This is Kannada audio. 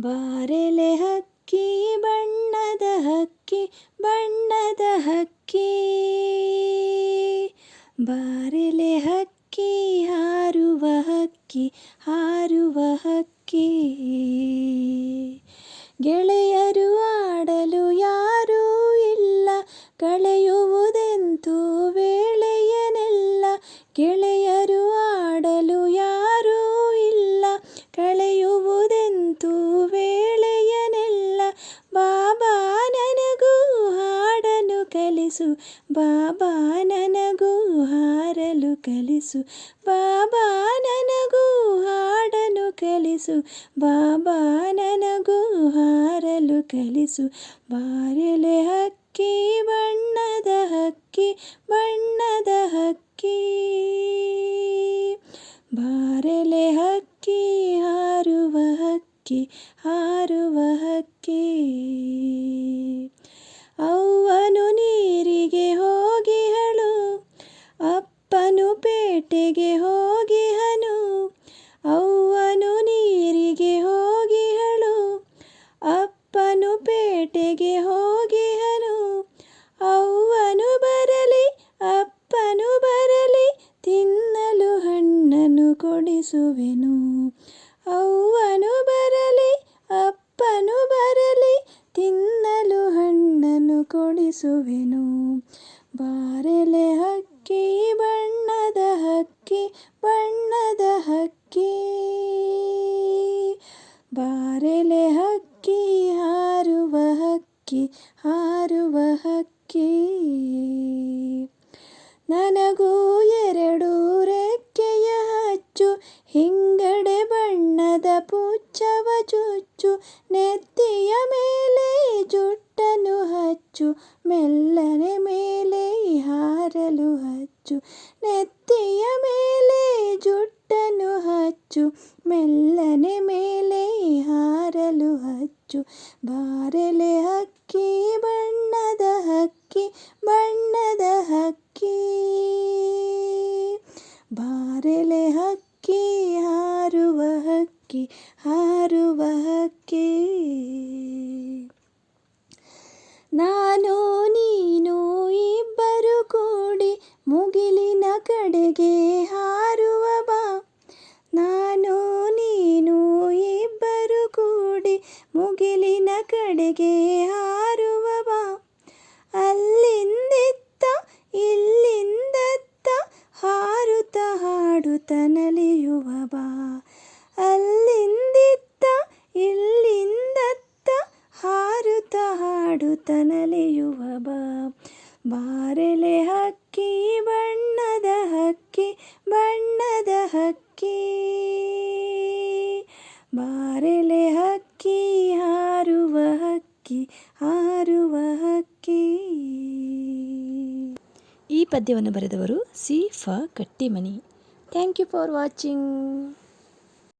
ಬಾರೆಲೆ ಹಕ್ಕಿ, ಬಣ್ಣದ ಹಕ್ಕಿ ಬಣ್ಣದ ಹಕ್ಕಿ. ಬಾರೆಲೆ ಹಕ್ಕಿ, ಹಾರುವ ಹಕ್ಕಿ ಹಾರುವ ಹಕ್ಕಿ. ಗೆಳೆಯರು ಆಡಲು ಯಾರೂ ಇಲ್ಲ, ಕಳೆಯುವುದೆಂತೂ ವೇಳೆಯನೆಲ್ಲ ಗೆಳೆಯರು ಕಲಿಸು. ಬಾಬಾ ನನಗೂ ಹಾರಲು ಕಲಿಸು. ಬಾಬಾ ನನಗೂ ಹಾಡಲು ಕಲಿಸು. ಬಾಬಾ ನನಗೂ ಹಾರಲು ಕಲಿಸು. ಬಾರೆಲೆ ಹಕ್ಕಿ, ಬಣ್ಣದ ಹಕ್ಕಿ ಬಣ್ಣದ ಹಕ್ಕಿ. ಬಾರೆಲೆ ಹಕ್ಕಿ, ಹಾರುವ ಹಕ್ಕಿ ಹಾರುವ ಪೇಟೆಗೆ ಹೋಗಿಹನು ಅವ್ವನು ನೀರಿಗೆ ಹೋಗಿಹಳು ಅಪ್ಪನು ಪೇಟೆಗೆ ಹೋಗಿಹನು ಅವ್ವನು ಬರಲಿ, ಅಪ್ಪನು ಬರಲಿ, ತಿನ್ನಲು ಹಣ್ಣನ್ನು ಕೊಡಿಸುವೆನು. ಅವ್ವನು ಬರಲಿ, ಅಪ್ಪನು ಬರಲಿ, ತಿನ್ನಲು ಹಣ್ಣನ್ನು ಕೊಡಿಸುವೆನು. ಬಾರೆಲೆ ಹಕ್ಕಿ ಹಾರುವ ಹಕ್ಕಿ ಹಾರುವ ಹಕ್ಕಿ. ನನಗೂ ಎರಡು ರೆಕ್ಕೆಯ ಹಚ್ಚು, ಹಿಂಗಡೆ ಬಣ್ಣದ ಪುಚ್ಚವ ಚುಚ್ಚು, ನೆತ್ತಿಯ ಮೇಲೆ ಜುಟ್ಟನು ಹಚ್ಚು, ಮೆಲ್ಲನೆ ಮೇಲೆ ಹಾರಲು ಹಚ್ಚು ನೆತ್ತಿಯ ಹಚ್ಚು. ಬಾರೆಲೆ ಹಕ್ಕಿ, ಬಣ್ಣದ ಹಕ್ಕಿ ಬಣ್ಣದ ಹಕ್ಕಿ. ಬಾರೆಲೆ ಹಕ್ಕಿ, ಹಾರುವ ಹಕ್ಕಿ ಹಾರುವ ಹಕ್ಕಿ. ನಾನು, ನೀನು, ಇಬ್ಬರು ಕೂಡಿ ಮುಗಿಲಿನ ಕಡೆಗೆ ಹಾರುವ ಬಾ. ನೀನು ಹಾರುವ ಬಾ ಅಲ್ಲಿಂದಿತ್ತ ಇಲ್ಲಿಂದತ್ತ ಹಾರುತ್ತ ಹಾಡುತ್ತ ನಲಿಯುವ ಬಾ ಅಲ್ಲಿಂದಿತ್ತ ಇಲ್ಲಿಂದತ್ತ ಹಾರುತ್ತ ಹಾಡುತ್ತ ನಲಿಯುವ ಬಾ ಬಾರೆಲೆ ಹಕ್ಕಿ ಬಣ್ಣದ ಹಕ್ಕಿ ಹಾರುವ ಹಕ್ಕಿ. ಈ ಪದ್ಯವನ್ನು ಬರೆದವರು ಸಿ ಫ Kattimani. Thank you for watching